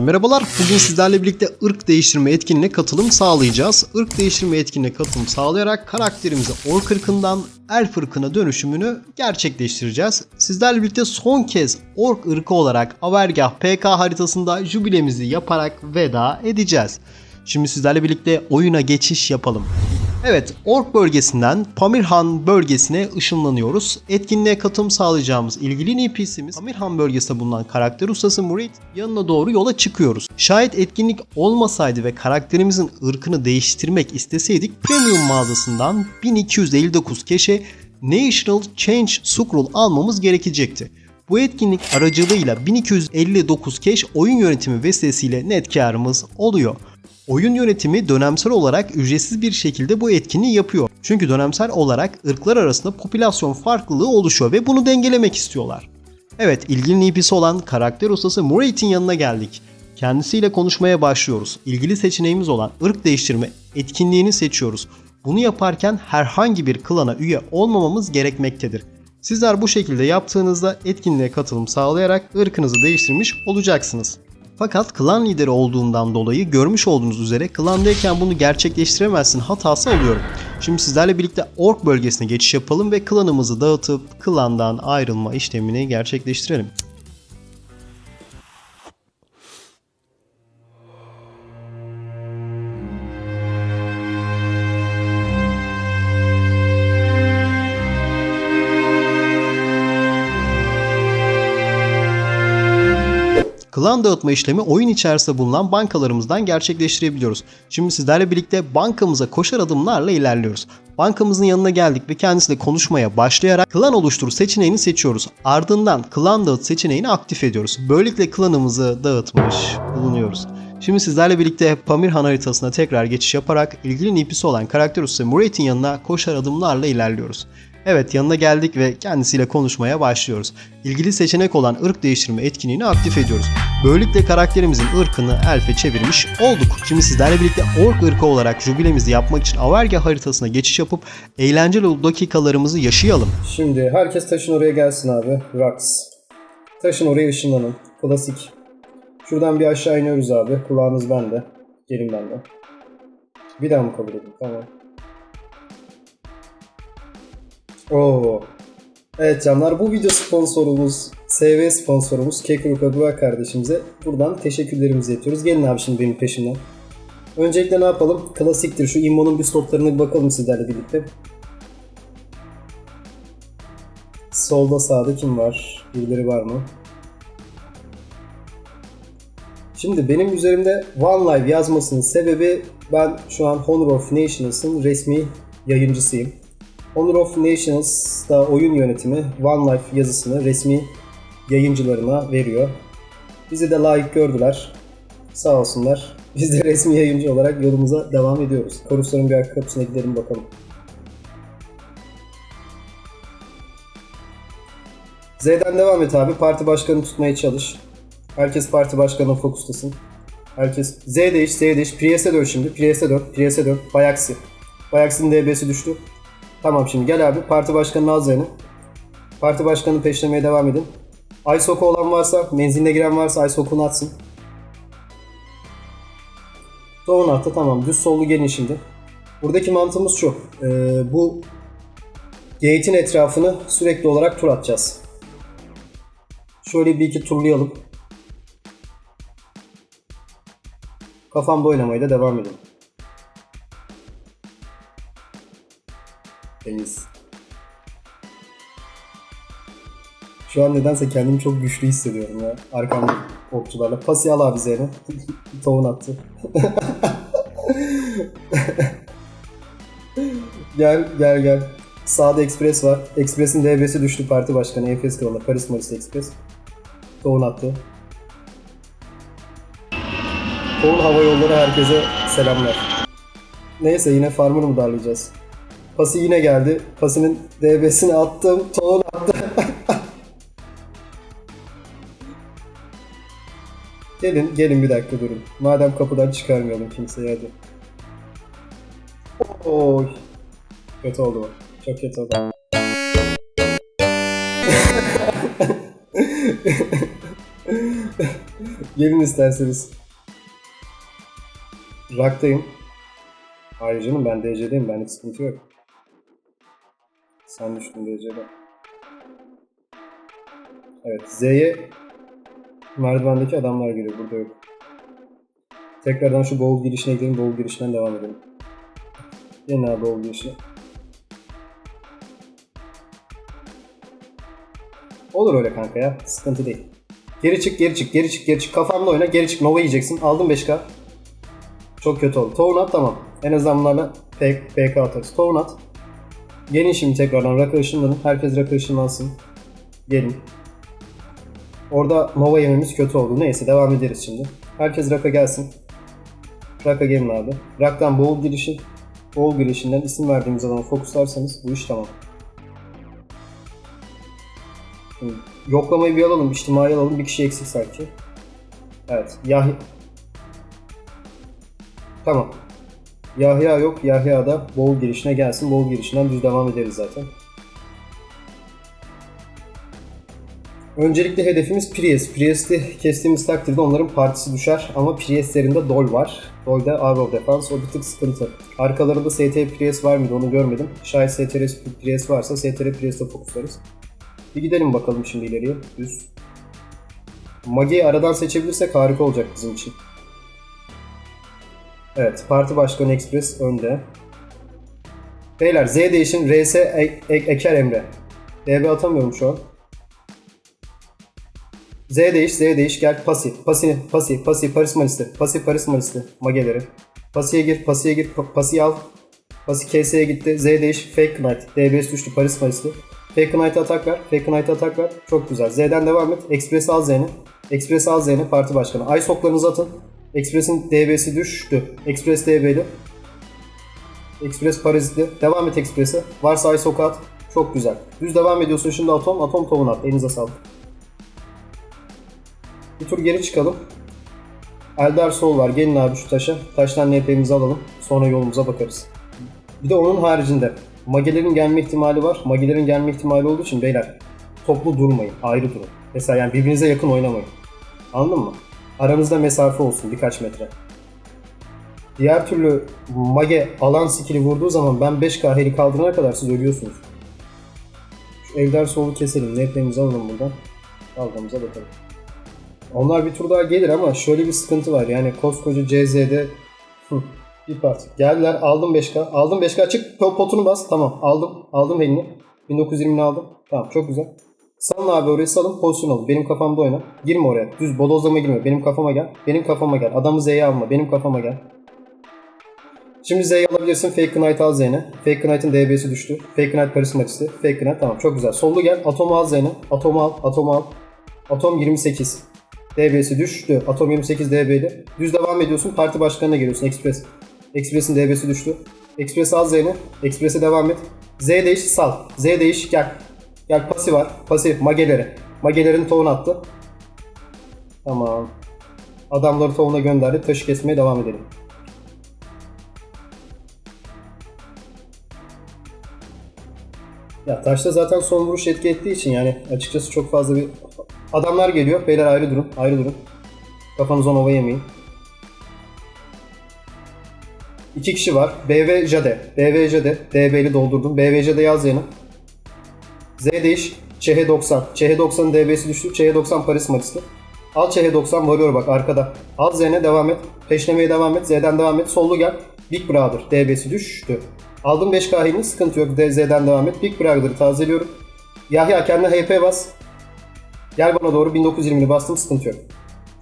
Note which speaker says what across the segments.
Speaker 1: Merhabalar. Bugün sizlerle birlikte ırk değiştirme etkinliğine katılım sağlayacağız. Irk değiştirme etkinliğine katılım sağlayarak karakterimizi ork ırkından elf ırkına dönüşümünü gerçekleştireceğiz. Sizlerle birlikte son kez ork ırkı olarak Avergah PK haritasında jübilemizi yaparak veda edeceğiz. Şimdi sizlerle birlikte oyuna geçiş yapalım. Evet, Ork bölgesinden Pamirhan bölgesine ışınlanıyoruz. Etkinliğe katılım sağlayacağımız ilgili NPC'miz Pamirhan bölgesinde bulunan karakter ustası Murit yanına doğru yola çıkıyoruz. Şayet etkinlik olmasaydı ve karakterimizin ırkını değiştirmek isteseydik Premium mağazasından 1259 keşe National Change Scroll almamız gerekecekti. Bu etkinlik aracılığıyla 1259 keş oyun yönetimi vesilesiyle net karımız oluyor. Oyun yönetimi dönemsel olarak ücretsiz bir şekilde bu etkinliği yapıyor. Çünkü dönemsel olarak ırklar arasında popülasyon farklılığı oluşuyor ve bunu dengelemek istiyorlar. Evet, ilgili NPC olan karakter ustası Murate'in yanına geldik. Kendisiyle konuşmaya başlıyoruz. İlgili seçeneğimiz olan ırk değiştirme etkinliğini seçiyoruz. Bunu yaparken herhangi bir klana üye olmamamız gerekmektedir. Sizler bu şekilde yaptığınızda etkinliğe katılım sağlayarak ırkınızı değiştirmiş olacaksınız. Fakat klan lideri olduğundan dolayı görmüş olduğunuz üzere klandayken bunu gerçekleştiremezsin hatası alıyorum. Şimdi sizlerle birlikte ork bölgesine geçiş yapalım ve klanımızı dağıtıp klandan ayrılma işlemini gerçekleştirelim. Klan dağıtma işlemi oyun içerisinde bulunan bankalarımızdan gerçekleştirebiliyoruz. Şimdi sizlerle birlikte bankamıza koşar adımlarla ilerliyoruz. Bankamızın yanına geldik ve kendisiyle konuşmaya başlayarak klan oluştur seçeneğini seçiyoruz. Ardından klan dağıt seçeneğini aktif ediyoruz. Böylelikle klanımızı dağıtmış bulunuyoruz. Şimdi sizlerle birlikte Pamirhan haritasına tekrar geçiş yaparak ilgili NPC olan karakter ustası Murate'in yanına koşar adımlarla ilerliyoruz. Evet yanına geldik ve kendisiyle konuşmaya başlıyoruz. İlgili seçenek olan ırk değiştirme etkinliğini aktif ediyoruz. Böylelikle karakterimizin ırkını elfe çevirmiş olduk. Şimdi sizlerle birlikte ork ırkı olarak jübilemizi yapmak için Averga haritasına geçiş yapıp eğlenceli dakikalarımızı yaşayalım.
Speaker 2: Şimdi herkes taşın oraya gelsin abi. Rax. Taşın oraya ışınlanın. Klasik. Şuradan bir aşağı iniyoruz abi. Kulağınız bende. Gelin bende. Bir daha mı kabul edin? Tamam. Oo. Evet canlar bu video sponsorumuz, SV sponsorumuz Kekruka Burak kardeşimize buradan teşekkürlerimizi iletiyoruz. Gelin abi şimdi benim peşimden. Öncelikle ne yapalım? Klasiktir. Şu immonun bir stoplarına bir bakalım sizlerle birlikte. Solda sağda kim var? Birileri var mı? Şimdi benim üzerimde One Live yazmasının sebebi ben şu an Honor of Nationals'ın resmi yayıncısıyım. Honor of Nationals'da oyun yönetimi One Life yazısını resmi yayıncılarına veriyor. Bizi de layık gördüler. Sağ olsunlar. Biz de resmi yayıncı olarak yolumuza devam ediyoruz. Korusların bir arka kapısına gidelim bakalım. Z'den devam et abi. Parti başkanı tutmaya çalış. Herkes parti başkanına fokuslasın. Herkes Z değiş, Z değiş. Priest'e dön şimdi. Priest'e dön. Priest'e dön. Bayaksi. Bayaksi'nin DB'si düştü. Tamam şimdi gel abi. Parti başkanını al Z'nin. Parti başkanını peşlemeye devam edin. Ay soku olan varsa, menziline giren varsa ay sokunu atsın. Doğun attı tamam. Düz sollu gelin şimdi. Buradaki mantığımız şu. Ee, bu gate'in etrafını sürekli olarak tur atacağız. Şöyle bir iki turlayalım. Kafamda oynamaya da devam edin. Deniz. Şu an nedense kendimi çok güçlü hissediyorum ya. Arkamda okçularla. Pası al abi Zeyno. Tohum attı. gel gel gel. Sağda Express var. Express'in DB'si düştü parti başkanı. Efes Kralı. Paris Maris Express. Tohum attı. Tohum Hava Yolları herkese selamlar. Neyse yine Farmer'ı mı darlayacağız? Pası yine geldi. Pasının DB'sini attım. Tohum attı. gelin, gelin bir dakika durun. Madem kapıdan çıkarmayalım kimseyi hadi. Oy. Kötü oldu bu. Çok kötü oldu.
Speaker 1: Gelin isterseniz. Raktayım. Hayır canım ben DC'deyim. Benlik sıkıntı yok. Sen düştün DC'de. Evet. Z'ye merdivendeki adamlar geliyor. Burada yok. Tekrardan şu bowl girişine gidelim. Bowl girişinden devam edelim. Gelin abi bowl girişine. Olur öyle kanka ya. Sıkıntı değil. Geri çık, geri çık, geri çık, geri çık. Kafamla oyna, geri çık. Nova yiyeceksin. Aldım 5k. Çok kötü oldu. Torun at tamam. En azından bunlarla PK atarız. Torun at. Gelin şimdi tekrardan Raka ışınlanın. Herkes Raka ışınlansın. Gelin. Orada Nova yememiz kötü oldu. Neyse devam ederiz şimdi. Herkes Raka gelsin. Raka gelin abi. Rak'tan Boğul girişi. Boğul girişinden isim verdiğimiz adamı fokuslarsanız bu iş tamam. Şimdi yoklamayı bir alalım, içtimai alalım. Bir kişi eksik sanki. Evet. Yahya... Tamam. Yahya yok. Yahya da Boğul girişine gelsin. Boğul girişinden düz devam ederiz zaten. Öncelikle hedefimiz Priest. Priest'i kestiğimiz takdirde onların partisi düşer ama Priest'lerinde Dol var. Dol da Out of Defense. O bir tık sıkıntı. Arkalarında ST Priest var mıydı onu görmedim. Şayet ST Priest varsa ST Priest'e fokuslarız. Bir gidelim bakalım şimdi ileriye. Düz. Magi'yi aradan seçebilirsek harika olacak bizim için. Evet, Parti Başkanı Express önde. Beyler Z değişim RS E- E- Eker Emre. DB atamıyorum şu an. Z değiş, Z değiş. Gel pasi. Pasi, pasi, pasi, Paris Malisti. Pasi, Paris Malisti. Mageleri. Pasiye gir, pasiye gir, pa- pasiyi al. Pasi KS'ye gitti. Z değiş, Fake Knight. DBS düştü, Paris Malisti. Fake Knight'a atak ver. Fake Knight'a atak ver. Çok güzel. Z'den devam et. Express al Z'ni. Express al Z'ni parti başkanı. Ay soklarınızı atın. Express'in DB'si düştü. Express DB'li. Express parazitli. Devam et Express'e. Varsa ay soku at. Çok güzel. Düz devam ediyorsun şimdi atom. Atom tovun at. Elinize sağlık. Bir tur geri çıkalım. Eldar Soul var. Gelin abi şu taşa. Taştan NP'mizi alalım. Sonra yolumuza bakarız. Bir de onun haricinde Magelerin gelme ihtimali var. Magelerin gelme ihtimali olduğu için beyler toplu durmayın. Ayrı durun. Mesela yani birbirinize yakın oynamayın. Anladın mı? Aranızda mesafe olsun birkaç metre. Diğer türlü mage alan skill'i vurduğu zaman ben 5k heli kaldırana kadar siz ölüyorsunuz. Şu Eldar Soul'u keselim. NP'mizi alalım buradan. Dalgamıza bakalım. Onlar bir tur daha gelir ama şöyle bir sıkıntı var. Yani koskoca CZ'de bir part. Geldiler aldım 5K. Aldım 5K çık potunu bas. Tamam aldım. Aldım elini. 1920'ni aldım. Tamam çok güzel. Salın abi orayı salın pozisyon alın. Benim kafamda oyna. Girme oraya. Düz bodozlama girme. Benim kafama gel. Benim kafama gel. Adamı Z'ye alma. Benim kafama gel. Şimdi Z'yi alabilirsin. Fake Knight al Z'ne. Fake Knight'ın DB'si düştü. Fake Knight karizmatisti. Fake Knight tamam çok güzel. Sollu gel. Atomu al Z'ne. Atomu al. Atomu al. Atom 28. DB'si düştü. Atom 28 DB'li. Düz devam ediyorsun. Parti başkanına geliyorsun. Express. Express'in DB'si düştü. Express al Z'ni. Express'e devam et. Z değiş sal. Z değiş gel. Gel pasi var. Pasi mageleri. Magelerin tohum attı. Tamam. Adamları tohumuna gönderdi. Taşı kesmeye devam edelim. Ya taşta zaten son vuruş etki ettiği için yani açıkçası çok fazla bir... Adamlar geliyor. Beyler ayrı durun. Ayrı durun. Kafanızı nova yemeyin. İki kişi var. BV Jade. BV Jade. DB'li doldurdum. BV Jade yaz yanı. Z değiş. ÇH 90. ÇH 90'ın DB'si düştü. ÇH 90 Paris Maris'ti. Al ÇH 90 varıyor bak arkada. Al Z'ne devam et. Peşlemeye devam et. Z'den devam et. Sollu gel. Big Brother. DB'si düştü. Aldım 5 kahini. Sıkıntı yok. Z'den devam et. Big Brother'ı tazeliyorum. Yahya kendine HP bas. Gel bana doğru 1920'ni bastım. Sıkıntı yok.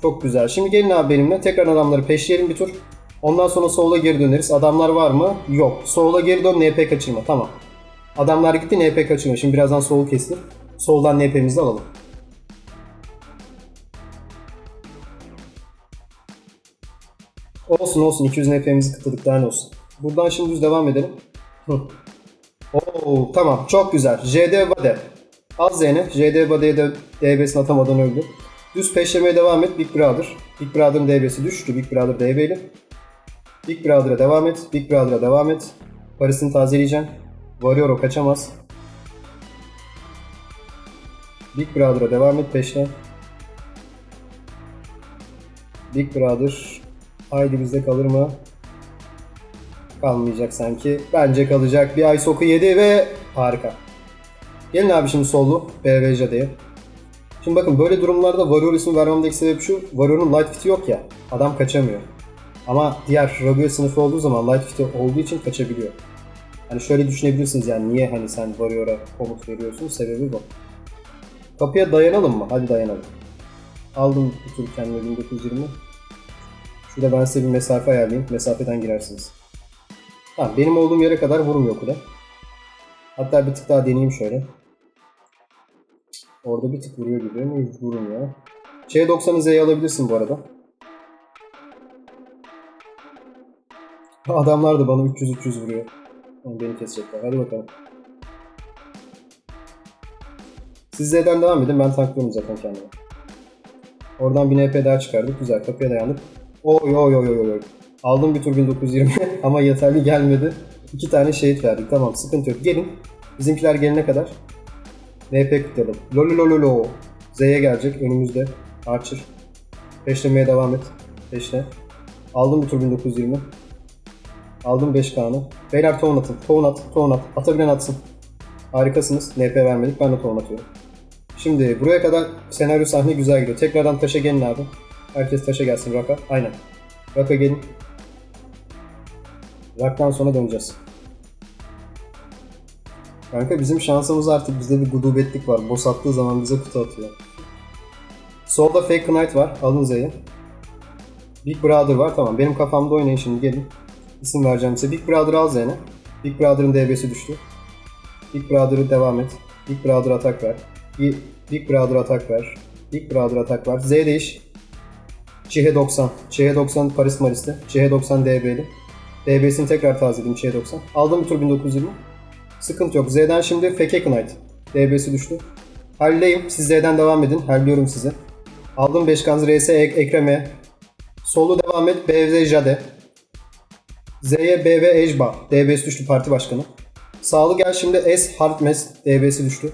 Speaker 1: Çok güzel. Şimdi gelin abi benimle. Tekrar adamları peşleyelim bir tur. Ondan sonra sola geri döneriz. Adamlar var mı? Yok. Sola geri dön. NP kaçırma. Tamam. Adamlar gitti. NP kaçırma. Şimdi birazdan solu kestir. Soldan NP'mizi alalım. Olsun olsun. 200 NP'mizi kıtladık. Daha ne olsun. Buradan şimdi düz devam edelim. Hı. Oo, tamam. Çok güzel. JD Bade. Az Z'ne. JD Bade'ye de DB'sini atamadan öldü. Düz peşlemeye devam et. Big Brother. Big Brother'ın DB'si düştü. Big Brother DB'li. Big Brother'a devam et. Big Brother'a devam et. Paris'ini tazeleyeceğim. Varıyor o kaçamaz. Big Brother'a devam et peşine. Big Brother haydi bizde kalır mı? Kalmayacak sanki. Bence kalacak. Bir ay soku yedi ve harika. Gelin abi şimdi sollu BV Jade'ye. Şimdi bakın böyle durumlarda Warrior ismi vermemdeki sebep şu. Warrior'un light fit'i yok ya. Adam kaçamıyor. Ama diğer Rabia sınıfı olduğu zaman light fit'i olduğu için kaçabiliyor. Hani şöyle düşünebilirsiniz yani niye hani sen Warrior'a komut veriyorsun sebebi bu. Kapıya dayanalım mı? Hadi dayanalım. Aldım bir tur kendime 1920. Şurada ben size bir mesafe ayarlayayım. Mesafeden girersiniz. Tamam benim olduğum yere kadar vurmuyor kule. Hatta bir tık daha deneyeyim şöyle. Orada bir tık vuruyor gibi ama vurmuyor. Ç90'ı Z'ye alabilirsin bu arada. Adamlar da bana 300-300 vuruyor. Beni kesecekler. Hadi bakalım. Siz Z'den devam edin. Ben tanklıyorum zaten kendime. Oradan bir NP daha çıkardık. Güzel. Kapıya dayandık. Oy oy oy oy oy. Aldım bir tur 1920 ama yeterli gelmedi. İki tane şehit verdik. Tamam sıkıntı yok. Gelin. Bizimkiler gelene kadar. NP kutlayalım. Lololololo. Z'ye gelecek önümüzde. Archer. Peşlemeye devam et. Peşle. Aldım bir tur 1920. Aldım 5 kanı. Beyler tohum atın. Tohum at. Tohum at. Atabilen atsın. Harikasınız. NP vermedik. Ben de tohum atıyorum. Şimdi buraya kadar senaryo sahne güzel gidiyor. Tekrardan taşa gelin abi. Herkes taşa gelsin Raka. Aynen. Raka gelin. Rak'tan sonra döneceğiz. Kanka bizim şansımız artık bizde bir gudubetlik var. Boss attığı zaman bize kutu atıyor. Solda Fake Knight var. Alın Z'yi. Big Brother var. Tamam. Benim kafamda oynayın şimdi gelin. İsim vereceğim size. Big Brother al Z'ne. Big Brother'ın DB'si düştü. Big Brother'ı devam et. Big Brother atak ver. Big, Brother atak ver. Big Brother atak ver. Z değiş. Çihe 90. Çihe 90 Paris Maris'te. Çihe 90 DB'li. DB'sini tekrar tazeledim Çihe 90. Aldım tur 1920. Sıkıntı yok. Z'den şimdi Fake Knight. DB'si düştü. Halleyim. Siz Z'den devam edin. Halliyorum sizi. Aldım 5 kanz RS Ek- Ekrem'e. Solu devam et. BV Jade. Z'ye BV Ejba. DB'si düştü parti başkanı. Sağlı gel şimdi S Hartmess. DB'si düştü.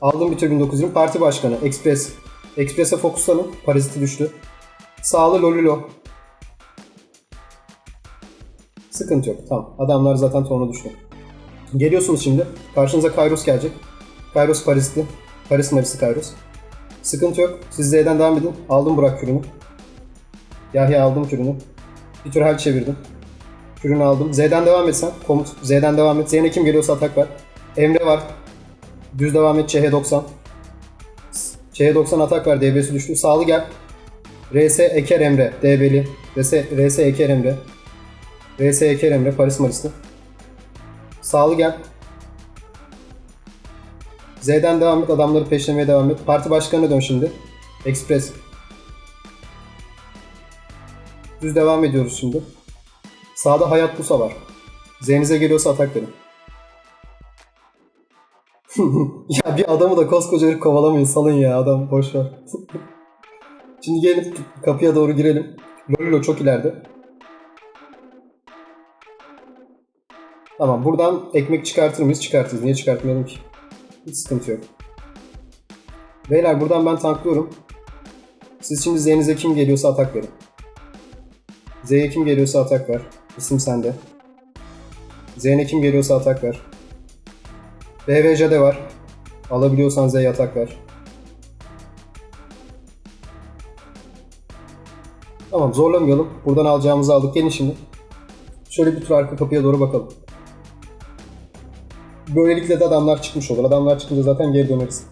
Speaker 1: Aldım tur 1920. Parti başkanı. Express. Express'e fokuslanın. Paraziti düştü. Sağlı Lolilo. Sıkıntı yok. Tamam. Adamlar zaten tonu düştü. Geliyorsunuz şimdi. Karşınıza Kairos gelecek. Kairos Paris'ti. Paris Maris'i Kairos. Sıkıntı yok. Siz Z'den devam edin. Aldım Burak kürünü. Yahya aldım kürünü. Bir tur hal çevirdim. Kürünü aldım. Z'den devam etsen. Komut. Z'den devam et. Z'ne kim geliyorsa atak ver. Emre var. Düz devam et. CH90. CH90 atak ver. DB'si düştü. Sağlı gel. RS Eker Emre. DB'li. RS, RS Eker Emre. RS Eker Emre. Paris Maris'ti. Sağlı gel. Z'den devam et. Adamları peşlemeye devam et. Parti başkanına dön şimdi. Express. Düz devam ediyoruz şimdi. Sağda Hayat Pusa var. Z'nize geliyorsa atak verin. ya bir adamı da koskoca herif kovalamayın salın ya adam boş ver. Şimdi gelin kapıya doğru girelim. Lolilo çok ileride. Tamam buradan ekmek çıkartır mıyız? Çıkartırız. Niye çıkartmayalım ki? Hiç sıkıntı yok. Beyler buradan ben tanklıyorum. Siz şimdi Z'nize kim geliyorsa atak verin. Z'ye kim geliyorsa atak ver. İsim sende. Z'ne kim geliyorsa atak ver. BVC de var. Alabiliyorsan Z'ye atak ver. Tamam zorlamayalım. Buradan alacağımızı aldık. Gelin şimdi. Şöyle bir tur arka kapıya doğru bakalım. Böylelikle de adamlar çıkmış olur. Adamlar çıkınca zaten geri döneriz.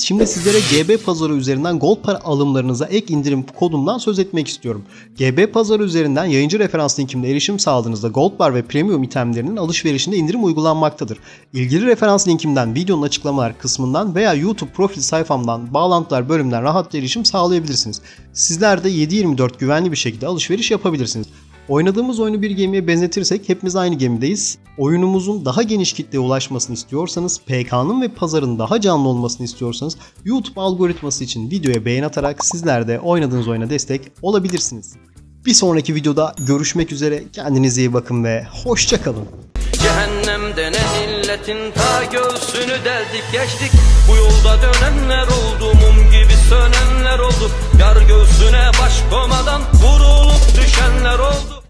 Speaker 3: Şimdi sizlere GB pazarı üzerinden gold para alımlarınıza ek indirim kodundan söz etmek istiyorum. GB pazarı üzerinden yayıncı referans linkimde erişim sağladığınızda gold bar ve premium itemlerinin alışverişinde indirim uygulanmaktadır. İlgili referans linkimden videonun açıklamalar kısmından veya YouTube profil sayfamdan bağlantılar bölümünden rahatça erişim sağlayabilirsiniz. Sizler de 7/24 güvenli bir şekilde alışveriş yapabilirsiniz. Oynadığımız oyunu bir gemiye benzetirsek hepimiz aynı gemideyiz. Oyunumuzun daha geniş kitleye ulaşmasını istiyorsanız, PK'nın ve pazarın daha canlı olmasını istiyorsanız YouTube algoritması için videoya beğen atarak sizler de oynadığınız oyuna destek olabilirsiniz. Bir sonraki videoda görüşmek üzere. Kendinize iyi bakın ve hoşça kalın.
Speaker 4: Cehennemde ne illetin ta göğsünü deldik geçtik Bu yolda dönenler oldu mum gibi sönenler oldu Göğsüne baş komadan vur düşenler oldu.